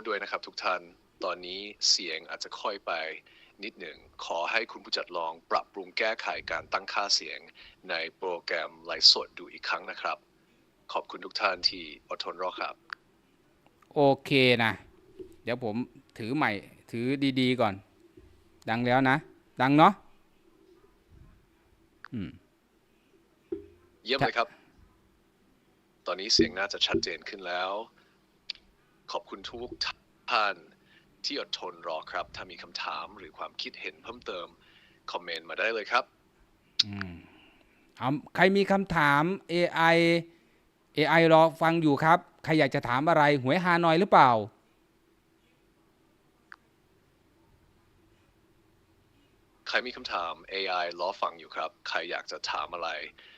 ษด้วยนะครับทุกท่าน ตอนนี้เสียงอาจจะค่อยไปนิดหนึ่ง ขอให้คุณผู้จัดลองปรับปรุงแก้ไขการตั้งค่าเสียงในโปรแกรมไลฟ์สดดูอีกครั้งนะครับ ขอบคุณทุกท่านที่อดทนรอครับ โอเคนะ เดี๋ยวผมถือใหม่ถือดีๆก่อน ดังแล้วนะ ดังเนาะอืมเยี่ยมเลยครับ ตอนนี้เสียงน่าจะชัดเจนขึ้นแล้ว ขอบคุณทุกท่านที่อดทนรอครับ ถ้ามีคำถามหรือความคิดเห็นเพิ่มเติม คอมเมนต์มาได้เลยครับอืมเอาใครมีคำถาม AI AI รอฟังอยู่ครับ ใครอยากจะถามอะไร หวยฮานอยหรือเปล่า ใครมีคำถาม AI ล้อฟังอยู่ครับ ใครอยากจะถามอะไร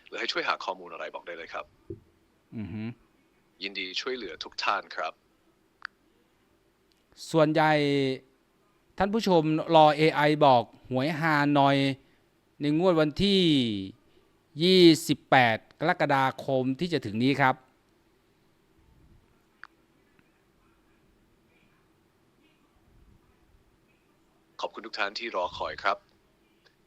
หรือให้ช่วยหาข้อมูลอะไรบอกได้เลยครับ อือฮึยินดีช่วยเหลือทุกท่านครับ ส่วนใหญ่ท่านผู้ชมรอ AI บอกหวยฮานอย ในงวดวันที่ 28 กรกฎาคมที่จะถึงนี้ครับ ขอบคุณทุกท่านที่รอคอยครับ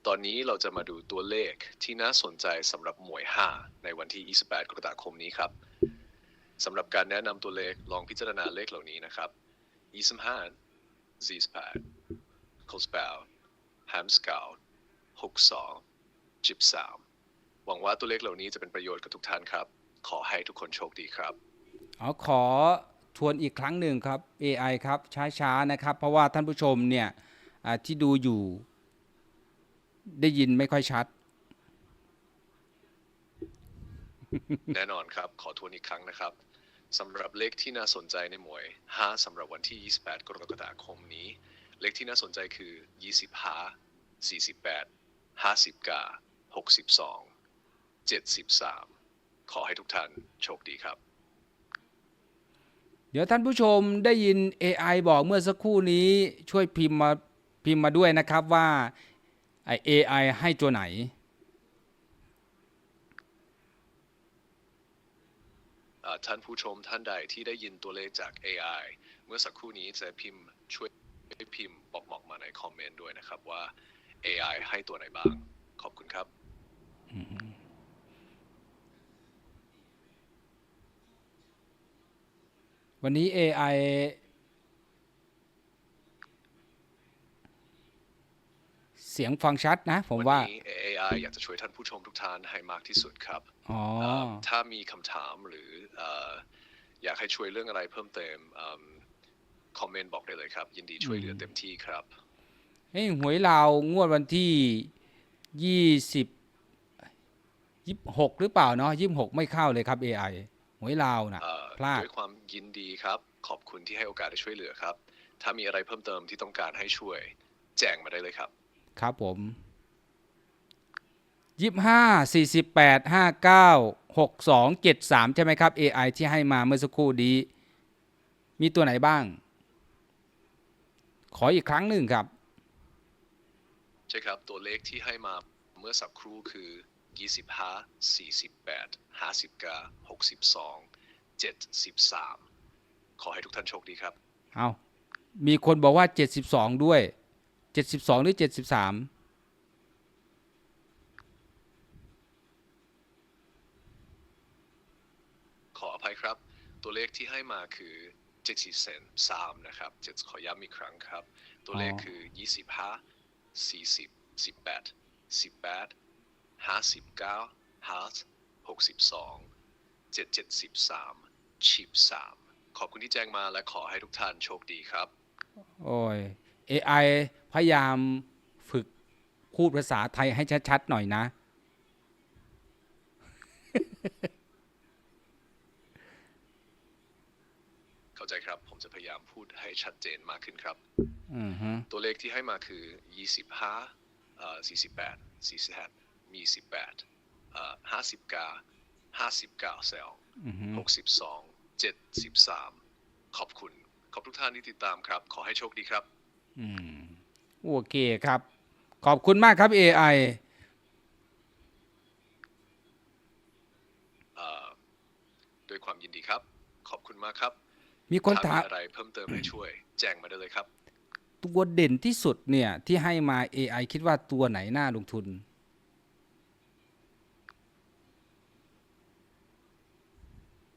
ตอนนี้เราจะมาดูตัวเลขที่น่าสนใจสำหรับหมวย 5 ในวันที่ 28 กรกฎาคมนี้ครับสำหรับการแนะนำตัวเลขลองพิจารณาเลขเหล่านี้นะครับ 25 28 28 Hamscout 62 13 หวังว่าตัวเลขเหล่านี้จะเป็นประโยชน์กับทุกท่านครับ ขอให้ทุกคนโชคดีครับเอาขอทวนอีกครั้งหนึ่งครับ AI ครับช้าๆนะครับ เพราะว่าท่านผู้ชมเนี่ยอ่าที่ดูอยู่ได้ยินไม่ค่อยชัด แน่นอนครับ ขอทวนอีกครั้งนะครับ สำหรับเลขที่น่าสนใจในหมวย 5สำหรับวันที่ 28 กรกฎาคมนี้ เลขที่น่าสนใจคือ 25 48 59 62 73 ขอให้ทุกท่านโชคดีครับ เดี๋ยวท่านผู้ชมได้ยิน AI บอกเมื่อสักครู่นี้ช่วยพิมพ์มาพิมพ์มาด้วยนะครับว่า AI ให้ตัวไหน อ่า ท่านผู้ชมท่านใดที่ได้ยินตัวเลขจาก AI เมื่อสักครู่นี้จะพิมพ์ช่วยพิมพ์บอกบอกมาในคอมเมนต์ด้วยนะครับว่า AI ให้ตัวไหนบ้าง ขอบคุณครับวันนี้ AI เสียงฟังชัดนะ ผมว่าน นี้ AI อยากจะช่วยท่านผู้ชมทุกท่านให้มากที่สุดครับอ๋อเอ่อถ้ามีคำถามหรือเอ่ออยากให้ช่วยเรื่องอะไรเพิ่มเติมเอิ่มคอมเมนต์บอกได้เลยครับ ยินดีช่วยเหลือเต็มที่ครับเฮ้ยหวยลาวงวดวันที่ยี่สิบยี่หกหรือเปล่าเนาะยี่หกไม่เข้าเลยครับ AI หวยลาวนะเอ่อพลาดด้วยความยินดีครับ ขอบคุณที่ให้โอกาสได้ช่วยเหลือครับ ถ้ามีอะไรเพิ่มเติมที่ต้องการให้ช่วย แจ้งมาได้เลยครับ ครับผม ยี่ห้าสี่สิบแปดห้าเก้าหกสองเจ็ดสามใช่ไหมครับ AI ที่ให้มาเมื่อสักครู่นี้มีตัวไหนบ้าง ขออีกครั้งหนึ่งครับ ใช่ครับ ตัวเลขที่ให้มาเมื่อสักครู่คือ25 48 59 62 73ขอให้ทุกท่านโชคดีครับ เอามีคนบอกว่า72ด้วย72หรือ73ขออ ภัยครับ ตัวเลขที่ให้มาคือ70เซน3นะครับ7ขอย้ำอีกครั้งครับ ตัวเลขคือ25 40 18 18 59 5 62 773ชิบ3ขอบคุณที่แจ้งมาและขอให้ทุกท่านโชคดีครับ โอ้ย AI พยายามฝึกพูดภาษาไทยให้ชัดๆหน่อยนะ เข้าใจ ครับ ผมจะพยายามพูดให้ชัดเจนมากขึ้นครับอือฮึตัวเลขที่ให้มาคือ 25เอ่อ48 48มี 18เอ่อ59 59เซลอือฮึ62 73 ขอบคุณ ขอบทุกท่านที่ติดตามครับ ขอให้โชคดีครับ อืม โอเคครับ ขอบคุณมากครับ AI เอ่อด้วยความยินดีครับ ขอบคุณมากครับ มีคนถ้าถามมีอะไรเพิ่มเติมให้ช่วย แจ้งมาได้เลยครับ ตัวเด่นที่สุดเนี่ยที่ให้มา AI คิดว่าตัวไหนน่าลงทุน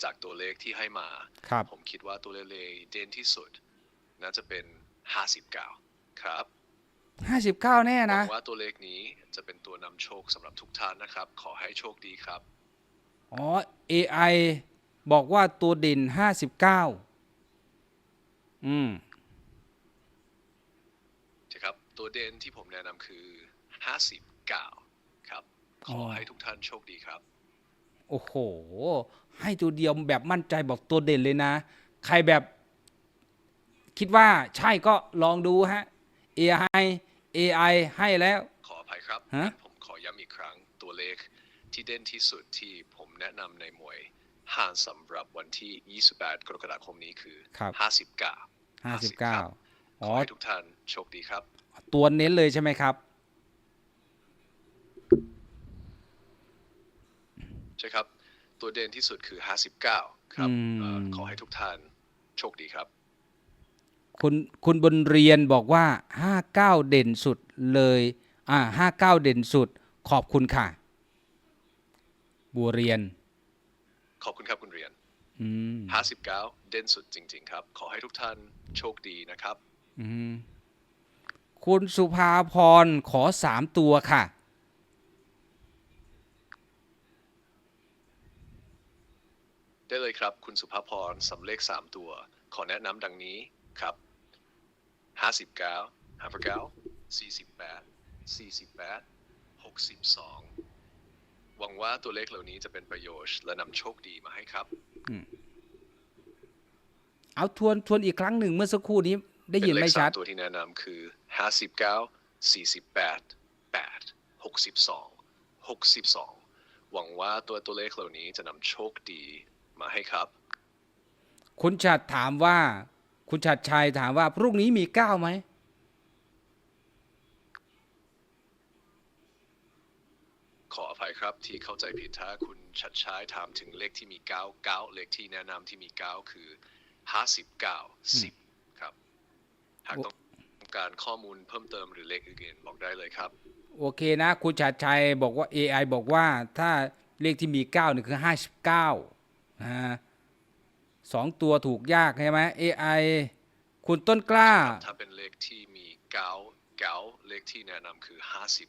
จากตัวเลขที่ให้มาครับผมคิดว่าตัวเลขเด่นที่สุด น่าจะเป็น 59 ครับ59แน่หนะวังว่าตัวเลขนี้จะเป็นตัวนำโชคสำหรับทุกท่านนะครับ ขอให้โชคดีครับ อ๋อ AI บอกว่าตัวเด่น59 อืมใช่ครับตัวเด่นที่ผมแนะนำคือ59ครับขออให้ทุกท่านโชคดีครับ โอ้โห ให้ตัวเดียวแบบมั่นใจบอกตัวเด่นเลยนะ ใครแบบคิดว่าใช่ก็ลองดูฮะ AI AI ให้แล้ว ขออภัยครับฮะผมขอย้ำอีกครั้งตัวเลขที่เด่นที่สุดที่ผมแนะนำในหมวย ห้างสำหรับวันที่ 28 กรกฎาคมนี้คือครับ59 59ขอ๋ออให้ทุกท่านโชคดีครับ ตัวเน้นเลยใช่ไหมครับ ใช่ครับ ตัวเด่นที่สุดคือ 59 ครับอืมเอ่อขอให้ทุกท่านโชคดีครับ คุณคุณบนเรียนบอกว่า 59 เด่นสุดเลยอ่า59 เด่นสุดขอบคุณค่ะ บัวเรียน ขอบคุณครับคุณเรียนอืม59เด่นสุดจริง ๆ ครับ ขอให้ทุกท่านโชคดีนะครับอืมคุณสุภาพรขอสามตัวค่ะ ได้เลยครับ คุณสุภาพรสำเลข3ตัว ขอแนะนำดังนี้ครับ59 59 48 48 62ห วังว่าตัวเลขเหล่านี้จะเป็นประโยชน์ และนำโชคดีมาให้ครับเอาทวนทวนอีกครั้งหนึ่งเมื่อสักครู่นี้ ได้ยินเป็เลไม่ขสาชัมดตัวที่แนะนำคือ59 48 8 62 62หวังว่าตัวตัวเลขเหล่านี้จะนำโชคดีมาให้ครับ คุณชัดถามว่า คุณชัดชัยถามว่าพรุ่งนี้มีเก้าไหม ขออภัยครับที่เข้าใจผิดถ้าคุณชัดช้ายถามถึงเลขที่มี 9 9 เลขที่แนะนำที่มี 9 คือ 59 10 ครับ หากต้องการข้อมูลเพิ่มเติมหรือเลขอื่นๆบอกได้เลยครับ โอเคนะ คุณชัดชัยบอกว่า AI บอกว่าถ้าเลขที่มี9เนี่ยคือ 59นะฮะสองตัวถูกยากใช่ไหม AI คุณต้นกล้า ถ้าเป็นเลขที่มี 9 9เลขที่แนะนำคือ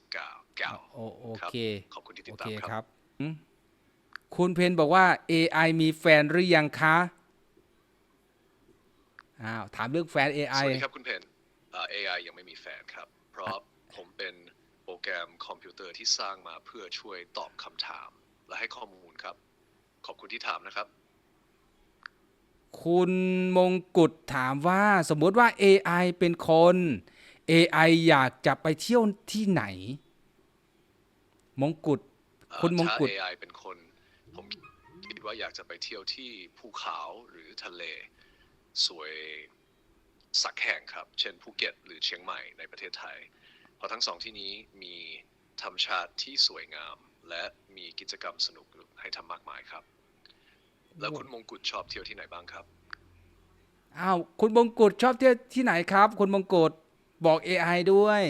59 9โอโอครับเคขอบคุณที่ติโอดตาเคมคครับรับอืมคุณเพนบอกว่า AI มีแฟนหรือยังคะอ้าวถามเรื่องแฟนส AI วัสดีครับคุณเพนเอ่อ AI ยังไม่มีแฟนครับ เพราะผมเป็นโปรแกรมคอมพิวเตอร์ที่สร้างมาเพื่อช่วยตอบคำถาม และให้ข้อมูลครับ ขอบคุณที่ถามนะครับ คุณมงกุฎถามว่าสมมุติว่า AI เป็นคน AI อยากจะไปเที่ยวที่ไหน มงกุฎเอ่อคุณมงกุฎถ้า AI เป็นคน ผมคิดว่าอยากจะไปเที่ยวที่ภูเขาหรือทะเล สวยสักแห่งครับ เช่นภูเก็ตหรือเชียงใหม่ในประเทศไทย เพราะทั้งสองที่นี้มีธรรมชาติที่สวยงาม และมีกิจกรรมสนุกให้ทำมากมายครับ แล้วคุณมงกุฎชอบเที่ยวที่ไหนบ้างครับอ้าวคุณมงกุฎชอบเที่ยวที่ไหนครับ คุณมงกุฎ บอก AI ด้วย